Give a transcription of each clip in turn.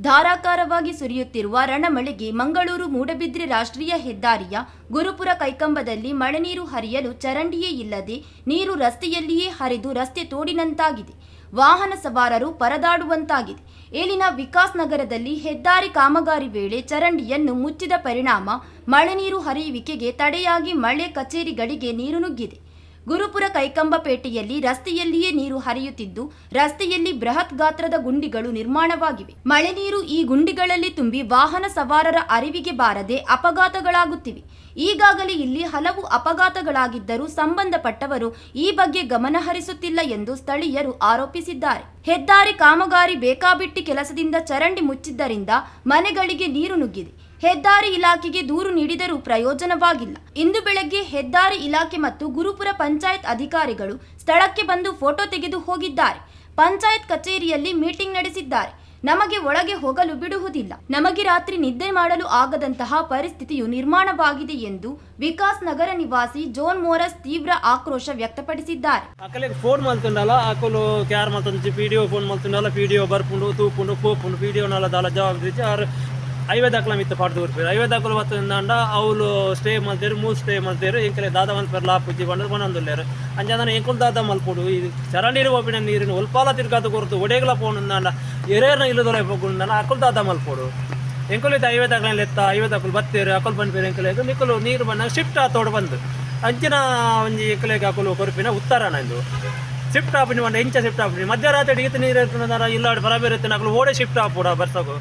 ಧಾರಾಕಾರವಾಗಿ ಸುರಿಯುತ್ತಿರುವ ರಣಮಳೆಗೆ ಮಂಗಳೂರು ಮೂಡಬಿದ್ರೆ ರಾಷ್ಟ್ರೀಯ ಹೆದ್ದಾರಿಯ ಗುರುಪುರ ಕೈಕಂಬದಲ್ಲಿ ಮಳೆ ನೀರು ಹರಿಯಲು ಚರಂಡಿಯೇ ಇಲ್ಲದೆ ನೀರು ರಸ್ತೆಯಲ್ಲಿಯೇ ಹರಿದು ರಸ್ತೆ ತೋಡಿನಂತಾಗಿದೆ. ವಾಹನ ಸವಾರರು ಪರದಾಡುವಂತಾಗಿದೆ. ಇಲ್ಲಿನ ವಿಕಾಸ್ ನಗರದಲ್ಲಿ ಹೆದ್ದಾರಿ ಕಾಮಗಾರಿ ವೇಳೆ ಚರಂಡಿಯನ್ನು ಮುಚ್ಚಿದ ಪರಿಣಾಮ ಮಳೆ ನೀರು ಹರಿಯುವಿಕೆಗೆ ತಡೆಯಾಗಿ ಮಳೆ ಕಚೇರಿಗಳಿಗೆ ನೀರು ನುಗ್ಗಿದೆ. ಗುರುಪುರ ಕೈಕಂಬಪೇಟೆಯಲ್ಲಿ ರಸ್ತೆಯಲ್ಲಿಯೇ ನೀರು ಹರಿಯುತ್ತಿದ್ದು, ರಸ್ತೆಯಲ್ಲಿ ಬೃಹತ್ ಗಾತ್ರದ ಗುಂಡಿಗಳು ನಿರ್ಮಾಣವಾಗಿವೆ. ಮಳೆ ನೀರು ಈ ಗುಂಡಿಗಳಲ್ಲಿ ತುಂಬಿ ವಾಹನ ಸವಾರರ ಅರಿವಿಗೆ ಬಾರದೆ ಅಪಘಾತಗಳಾಗುತ್ತಿವೆ. ಈಗಾಗಲೇ ಇಲ್ಲಿ ಹಲವು ಅಪಘಾತಗಳಾಗಿದ್ದರೂ ಸಂಬಂಧಪಟ್ಟವರು ಈ ಬಗ್ಗೆ ಗಮನ ಹರಿಸುತ್ತಿಲ್ಲ ಎಂದು ಸ್ಥಳೀಯರು ಆರೋಪಿಸಿದ್ದಾರೆ. ಹೆದ್ದಾರಿ ಕಾಮಗಾರಿ ಬೇಕಾಬಿಟ್ಟಿ ಕೆಲಸದಿಂದ ಚರಂಡಿ ಮುಚ್ಚಿದ್ದರಿಂದ ಮನೆಗಳಿಗೆ ನೀರು ನುಗ್ಗಿದೆ. ಹೆದ್ದಾರಿ ಇಲಾಖೆಗೆ ದೂರು ನೀಡಿದರೂ ಪ್ರಯೋಜನವಾಗಿಲ್ಲ. ಇಂದು ಬೆಳಗ್ಗೆ ಹೆದ್ದಾರಿ ಇಲಾಖೆ ಮತ್ತು ಗುರುಪುರ ಪಂಚಾಯತ್ ಅಧಿಕಾರಿಗಳು ಸ್ಥಳಕ್ಕೆ ಬಂದು ಫೋಟೋ ತೆಗೆದು ಹೋಗಿದ್ದಾರೆ. ಪಂಚಾಯತ್ ಕಚೇರಿಯಲ್ಲಿ ಮೀಟಿಂಗ್ ನಡೆಸಿದ್ದಾರೆ. ನಮಗೆ ಒಳಗೆ ಹೋಗಲು ಬಿಡುವುದಿಲ್ಲ. ನಮಗೆ ರಾತ್ರಿ ನಿದ್ದೆ ಮಾಡಲು ಆಗದಂತಹ ಪರಿಸ್ಥಿತಿಯು ನಿರ್ಮಾಣವಾಗಿದೆ ಎಂದು ವಿಕಾಸ್ ನಗರ ನಿವಾಸಿ ಜೋನ್ ಮೋರಸ್ ತೀವ್ರ ಆಕ್ರೋಶ ವ್ಯಕ್ತಪಡಿಸಿದ್ದಾರೆ. ಫೋನ್ ಮಾಡ್ತಾರೆ ಅಕ್ಕಲು ಫೋನ್ ಬರ್ಕೊಂಡು ತೂಕೊಂಡು ಐವೇ ದಾಖಲ ಮಿತ್ತ ಪಾಡ್ದು ಬರ್ಪೇರು ಐವೇ ದಾಖಲು ಬತ್ತಂಡ ಅವ್ಲು ಸ್ಟೇ ಮಾಡ್ತೇರು ಮೂರು ಸ್ಟೇ ಮಾಡ್ತೇರು ಎಂಕಲೆ ದಾದ ಮಲ್ಪೇರು ಲಾಪ್ ಪುಜ್ಜಿ ಬಂದ್ರೆ ಬಂದೊಂದುಲ್ಲೇರು ಅಂಜಾದನ ಎಂಕುಲ್ ದಾದ ಮಲ್ಪುಡು ಇದು ಚರಂಡಿರು ಒಪ್ಪಿನ ನೀರಿನ ಒಲ್ಪಾಲ ತಿರ್ಗಾತ ಕೊರತು, ಒಡೆಗಲ ಪೋನುಂದಾಂಡ ಎರೇರ್ನ ಇಲ್ಲದೊಳೆ ಹೋಗುಂದಾನ ಅಕುಲ್ ದಾದ ಮಲ್ಪುಡು ಎಂಕುಲಿತ ಐವೇ ದಾಖಲೆ ಎತ್ತ ಐವೇ ದಾಖಲು ಬತ್ತೇರು, ಅಕಲ್ ಬಂದ್ಬೇರು ಎಂಕಲೆ ನಿಕ್ಕಲು ನೀರು ಬಂದಾಗ ಶಿಫ್ಟ್ ಆತೋಡು ಬಂದು. ಅಂಚಿನ ಒಂಜಿ ಎಂಕಲೆಗೆ ಹಾಕಲು ಕೊರಪಿನ ಉತ್ತರ ಇದು. ಶಿಫ್ಟ್ ಆಪಿನಿ ಒಂದು ಇಂಚ ಶಿಫ್ಟ್ ಆಪಿನಿ ಮಧ್ಯರಾತ್ರಿ ಈತ ನೀರು ಇರ್ತದ ಇಲ್ಲ ಬರಬೇರೆ ಹಾಕಲು ಓಡೆ ಶಿಫ್ಟ್ ಆಪುಡ ಬರ್ಸಕು.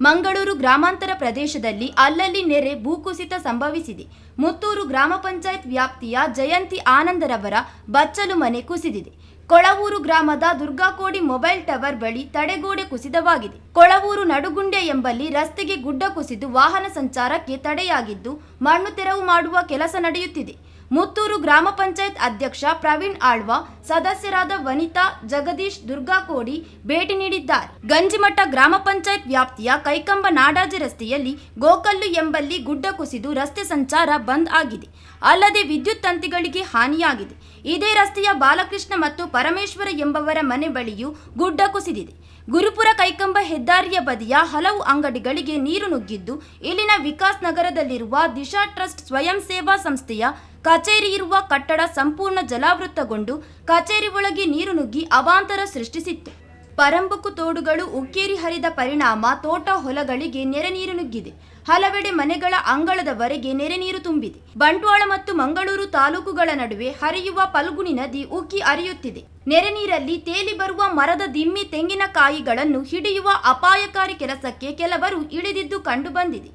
ಮಂಗಳೂರು ಗ್ರಾಮಾಂತರ ಪ್ರದೇಶದಲ್ಲಿ ಅಲ್ಲಲ್ಲಿ ನೆರೆ ಭೂಕುಸಿತ ಸಂಭವಿಸಿದೆ. ಮುತ್ತೂರು ಗ್ರಾಮ ಪಂಚಾಯತ್ ವ್ಯಾಪ್ತಿಯ ಜಯಂತಿ ಆನಂದರವರ ಬಚ್ಚಲು ಮನೆ ಕುಸಿದಿದೆ. ಕೊಳವೂರು ಗ್ರಾಮದ ದುರ್ಗಾಕೋಡಿ ಮೊಬೈಲ್ ಟವರ್ ಬಳಿ ತಡೆಗೋಡೆ ಕುಸಿತವಾಗಿದೆ. ಕೊಳವೂರು ನಡುಗುಂಡೆ ಎಂಬಲ್ಲಿ ರಸ್ತೆಗೆ ಗುಡ್ಡ ಕುಸಿದು ವಾಹನ ಸಂಚಾರಕ್ಕೆ ತಡೆಯಾಗಿದ್ದು ಮಣ್ಣು ತೆರವು ಮಾಡುವ ಕೆಲಸ ನಡೆಯುತ್ತಿದೆ. ಮುತ್ತೂರು ಗ್ರಾಮ ಪಂಚಾಯತ್ ಅಧ್ಯಕ್ಷ ಪ್ರವೀಣ್ ಆಳ್ವ, ಸದಸ್ಯರಾದ ವನಿತಾ, ಜಗದೀಶ್ ದುರ್ಗಾಕೋಡಿ ಭೇಟಿ ನೀಡಿದ್ದಾರೆ. ಗಂಜಿಮಠ ಗ್ರಾಮ ಪಂಚಾಯತ್ ವ್ಯಾಪ್ತಿಯ ಕೈಕಂಬ ನಾಡಾಜಿ ರಸ್ತೆಯಲ್ಲಿ ಗೋಕಲ್ಲು ಎಂಬಲ್ಲಿ ಗುಡ್ಡ ಕುಸಿದು ರಸ್ತೆ ಸಂಚಾರ ಬಂದ್ ಆಗಿದೆ. ಅಲ್ಲದೆ ವಿದ್ಯುತ್ ತಂತಿಗಳಿಗೆ ಹಾನಿಯಾಗಿದೆ. ಇದೇ ರಸ್ತೆಯ ಬಾಲಕೃಷ್ಣ ಮತ್ತು ಪರಮೇಶ್ವರ ಎಂಬವರ ಮನೆ ಬಳಿಯೂ ಗುಡ್ಡ ಕುಸಿದಿದೆ. ಗುರುಪುರ ಕೈಕಂಬ ಹೆದ್ದಾರಿಯ ಬದಿಯ ಹಲವು ಅಂಗಡಿಗಳಿಗೆ ನೀರು ನುಗ್ಗಿದ್ದು, ಇಲ್ಲಿನ ವಿಕಾಸ್ ನಗರದಲ್ಲಿರುವ ದಿಶಾ ಟ್ರಸ್ಟ್ ಸ್ವಯಂ ಸೇವಾ ಸಂಸ್ಥೆಯ ಕಚೇರಿ ಇರುವ ಕಟ್ಟಡ ಸಂಪೂರ್ಣ ಜಲಾವೃತಗೊಂಡು ಕಚೇರಿ ಒಳಗೆ ನೀರು ನುಗ್ಗಿ ಅವಾಂತರ ಸೃಷ್ಟಿಸಿತ್ತು. ಪರಂಬುಕು ತೋಡುಗಳು ಉಕ್ಕೇರಿ ಹರಿದ ಪರಿಣಾಮ ತೋಟ ಹೊಲಗಳಿಗೆ ನೆರೆ ನೀರು ನುಗ್ಗಿದೆ. ಹಲವೆಡೆ ಮನೆಗಳ ಅಂಗಳದವರೆಗೆ ನೆರೆ ನೀರು ತುಂಬಿದೆ. ಬಂಟ್ವಾಳ ಮತ್ತು ಮಂಗಳೂರು ತಾಲೂಕುಗಳ ನಡುವೆ ಹರಿಯುವ ಪಲ್ಗುಣಿ ನದಿ ಉಕ್ಕಿ ಹರಿಯುತ್ತಿದೆ. ನೆರೆ ನೀರಲ್ಲಿ ತೇಲಿ ಬರುವ ಮರದ ದಿಮ್ಮಿ ತೆಂಗಿನಕಾಯಿಗಳನ್ನು ಹಿಡಿಯುವ ಅಪಾಯಕಾರಿ ಕೆಲಸಕ್ಕೆ ಕೆಲವರು ಇಳಿದಿದ್ದು ಕಂಡುಬಂದಿದೆ.